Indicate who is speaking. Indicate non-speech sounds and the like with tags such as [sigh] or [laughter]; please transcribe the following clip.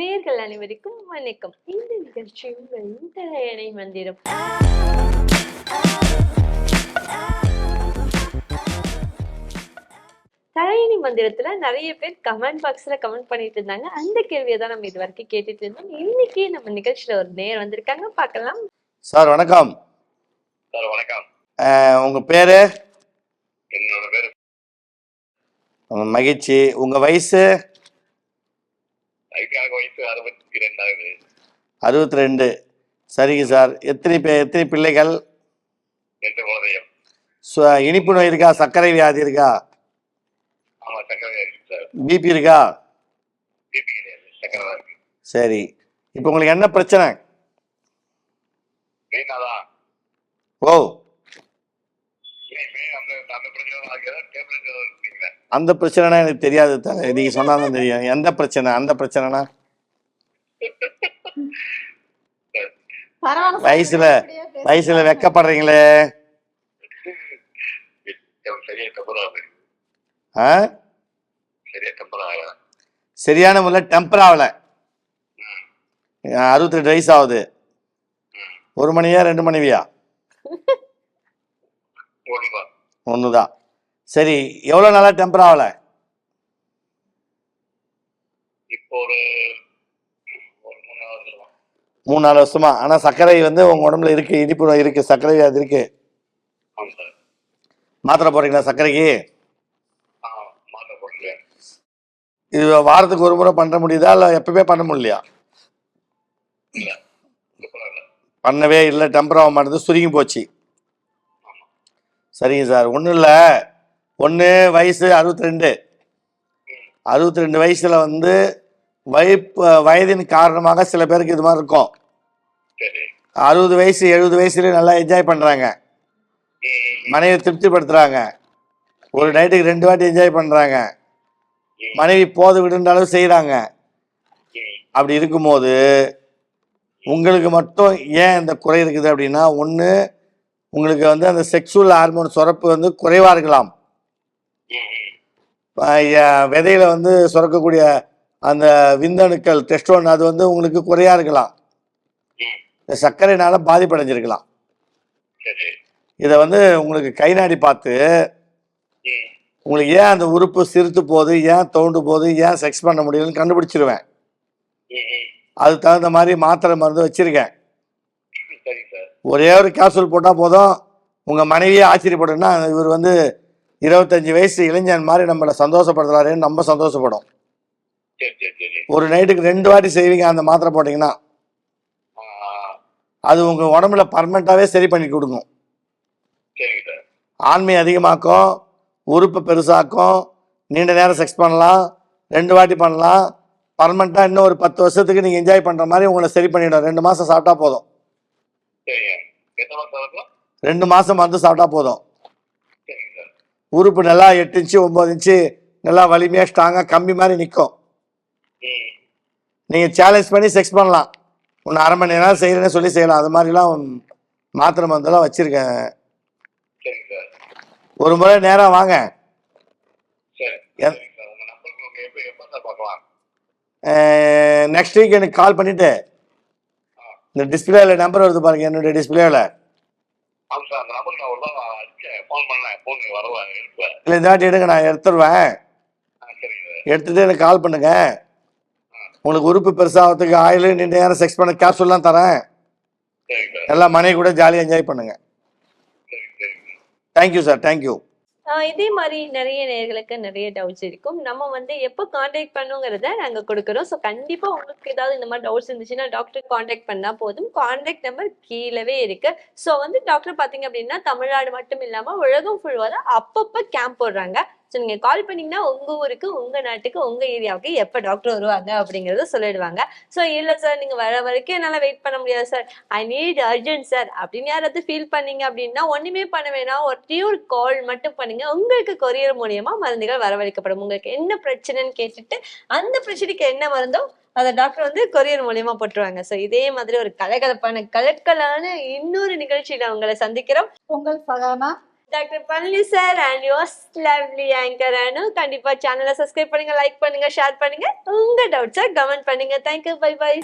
Speaker 1: நேர்கள் அனைவருக்கும் வணக்கம். இந்த நிகழ்ச்சி உங்கள் தலையணை மந்திரம். தலையணி மந்திரத்துல நிறைய பேர் கமெண்ட் பாக்ஸ்ல கமெண்ட் பண்ணிட்டு இருந்தாங்க. அந்த கேள்வியை தான் நம்ம இது வரைக்கும் கேட்டுட்டு இருந்தோம். இன்னைக்கு நம்ம நிகழ்ச்சியில ஒரு நேர் வந்திருக்காங்க. பார்க்கலாம்.
Speaker 2: சார் வணக்கம்.
Speaker 3: சார் வணக்கம்.
Speaker 2: உங்க பேரு?
Speaker 3: என்னோட பேரு
Speaker 2: உங்க மகிழ்ச்சி. உங்க வயசு?
Speaker 3: ஐடியாக வயசு அறுபத்தி ரெண்டாவது
Speaker 2: அறுபத்தி ரெண்டு சரிங்க சார். எத்தனை பே எத்தனை பிள்ளைகள்?
Speaker 3: ரெண்டு குழந்தையும்
Speaker 2: சு- இனிப்பு நோய் இருக்கா? சர்க்கரை வியாதி இருக்கா? பிபி இருக்கா? சரி. இப்போ உங்களுக்கு என்ன பிரச்சனை? ஓ.
Speaker 3: அந்த பிரச்சனை
Speaker 2: அந்த பிரச்சனைனா எனக்கு தெரியாது தல. நீங்க சொன்னாதான் தெரியும். எந்த பிரச்சனை? அந்த பிரச்சனைனா. வயசுல. வயசுல வெக்கப்படுறீங்களே. சரியான முறையில் டெம்பர் ஆகல. அறுபத்தி ரெண்டு வயசு ஆகுது. ஒரு மணியா ரெண்டு மணிவியா [laughs]
Speaker 3: ஒண்ணுதான்.
Speaker 2: சரி எவ்வளோ நாளாக டெம்பர் ஆகலை?
Speaker 3: இப்போ ஒரு ஒரு மூணு
Speaker 2: நாலு வருஷமா. ஆனால் சர்க்கரை வந்து உங்கள் உடம்புல இருக்கு இனிப்பு இருக்கு சர்க்கரை வியாதி இருக்கு. மாத்திரை போடுறீங்களா சர்க்கரைக்கு? இது வாரத்துக்கு ஒரு முறை பண்ண முடியுதா இல்லை எப்பவுமே பண்ண முடியலையா? பண்ணவே இல்லை டெம்பர் ஆக மாட்டேது சுருங்கி போச்சு. சரிங்க சார். ஒன்றும் இல்லை. ஒன்று வயசு அறுபத்தி ரெண்டு அறுபத்தி ரெண்டு வயசில் வந்து வயப்பு வயதின் காரணமாக சில பேருக்கு இது மாதிரி இருக்கும். அறுபது வயசு எழுபது வயசுலேயே நல்லா என்ஜாய் பண்ணுறாங்க மனைவி திருப்திப்படுத்துறாங்க. ஒரு நைட்டுக்கு ரெண்டு வாட்டி என்ஜாய் பண்றாங்க.
Speaker 3: ம்,
Speaker 2: மனைவி போது விடுன்ற அளவு செய்றாங்க.
Speaker 3: ம்,
Speaker 2: அப்படி இருக்கும்போது உங்களுக்கு மட்டும் ஏன் இந்த குறை இருக்குது அப்படின்னா ஒன்று உங்களுக்கு வந்து அந்த செக்ஸுவல் ஹார்மோன் சுரப்பு வந்து குறைவாக இருக்கலாம். விதையில வந்து சுரக்கக்கூடிய அந்த விந்தணுக்கள் டெஸ்டோன் அது வந்து உங்களுக்கு குறையா இருக்கலாம். சர்க்கரைனால பாதிப்படைஞ்சிருக்கலாம்.
Speaker 3: சரி.
Speaker 2: இதை வந்து உங்களுக்கு கை நாடி பார்த்து உங்களுக்கு ஏன் அந்த உறுப்பு சிரித்து போகுது ஏன் தோண்டு போகுது ஏன் செக்ஸ் பண்ண முடியலன்னு கண்டுபிடிச்சிருவேன். அதுக்கு தகுந்த மாதிரி மாத்திரை மருந்து வச்சிருக்கேன்.
Speaker 3: சரி சார்.
Speaker 2: ஒரே ஒரு கேப்சூல் போட்டால் போதும். உங்கள் மனைவியே ஆச்சரியப்படுன்னா இவர் வந்து இருபத்தஞ்சி வயசு இளைஞன் மாதிரி நம்மளை சந்தோஷப்படுத்துறாருன்னு நம்ம சந்தோஷப்படும் ஒரு நைட்டுக்கு ரெண்டு வாட்டி செய்வீங்க அந்த மாத்திரை போட்டிங்கன்னா. அது உங்கள் உடம்புல பர்மனெண்ட்டாகவே சரி பண்ணி கொடுக்கும். ஆண்மை அதிகமாக்கும் உறுப்பை பெருசாக்கும் நீண்ட நேரம் செக்ஸ் பண்ணலாம் ரெண்டு வாட்டி பண்ணலாம் பர்மனெண்ட்டாக இன்னும் ஒரு பத்து வருஷத்துக்கு நீங்கள் என்ஜாய் பண்ணுற மாதிரி உங்களை சரி பண்ணிடும். ரெண்டு மாதம் சாப்பிட்டா போதும். ரெண்டு மாதம் மருந்து சாப்பிட்டா போதும். உறுப்பு நல்லா எட்டு இன்ச்சு ஒம்பது இன்ச்சு நல்லா வலிமையாக ஸ்ட்ராங்காக கம்பி மாதிரி நிற்கும் நீங்கள் சேலஞ்ச் பண்ணி செக்ஸ் பண்ணலாம். ஒன்று அரை மணி நேரம் செய்கிறேன்னு சொல்லி செய்யலாம். அது மாதிரிலாம் மாத்திரை மருந்தெல்லாம் வச்சுருக்கேன். ஒரு முறை நேரம் வாங்க.
Speaker 3: சரி
Speaker 2: நெக்ஸ்ட் வீக் எனக்கு கால் பண்ணிவிட்டு இந்த டிஸ்பிளேல நம்பர் வருது பாருங்க என்னுடைய
Speaker 3: டிஸ்பிளேல ஃபோன் பண்ணேன் ஃபோன்
Speaker 2: இல்லை இந்த வாட்டி எடுங்க நான்
Speaker 3: சார்
Speaker 2: எடுத்துட்டு எனக்கு கால் பண்ணுங்க. உங்களுக்கு உறுப்பு பெருசாகிறதுக்கு ஆயில் நீண்ட நேரம் செக்ஸ் பண்ண கேப்சூல்லாம் தரேன். எல்லாம் மனைவி கூட ஜாலியாக என்ஜாய் பண்ணுங்க. தேங்க்யூ சார் தேங்க்யூ
Speaker 1: இதே மாதிரி நிறைய நேர்களுக்கு நிறைய டவுட்ஸ் இருக்கும். நம்ம வந்து எப்போ காண்டாக்ட் பண்ணுங்கிறத நாங்கள் கொடுக்குறோம். ஸோ கண்டிப்பாக உங்களுக்கு ஏதாவது இந்த மாதிரி டவுட்ஸ் இருந்துச்சுன்னா டாக்டர் காண்டாக்ட் பண்ணால் போதும். காண்டாக்ட் நம்பர் கீழவே இருக்கு. ஸோ வந்து டாக்டர் பார்த்தீங்க அப்படின்னா தமிழ்நாடு மட்டும் இல்லாமல் உலகம் ஃபுல் வர அப்பப்போ கேம்ப் போடுறாங்க. ஸோ நீங்க கால் பண்ணீங்கன்னா உங்க ஊருக்கு உங்க நாட்டுக்கு உங்க ஏரியாவுக்கு எப்போ டாக்டர் வருவாங்க அப்படிங்கறத சொல்லிடுவாங்க. ஸோ இல்ல சார் நீங்க வர வரைக்கும் என்னால வெயிட் பண்ண முடியாது sir I need urgent sir அப்படின்னு யாராவது ஃபீல் பண்ணீங்க அப்படின்னா ஒண்ணுமே பண்ண வேணாம். ஒரே ஒரு கால் மட்டும் பண்ணுங்க. உங்களுக்கு கொரியர் மூலியமா மருந்துகள் வரவழைக்கப்படும். உங்களுக்கு என்ன பிரச்சனைன்னு கேட்டுட்டு அந்த பிரச்சனைக்கு என்ன மருந்தோ அதை டாக்டர் வந்து கொரியர் மூலியமா போட்டுருவாங்க. ஸோ இதே மாதிரி ஒரு கலகலப்பான கலக்கலான இன்னொரு நிகழ்ச்சியில அவங்களை சந்திக்கிறோம்.
Speaker 4: Pongal Sahana
Speaker 1: doctor Palani sir and yours lovely anchor Anu கண்டிப்பா சேனலை சப்ஸ்கிரைப் பண்ணுங்க லைக் பண்ணுங்க ஷேர் பண்ணுங்க. உங்க டவுட்ஸை கமெண்ட் பண்ணுங்க. Thank you bye bye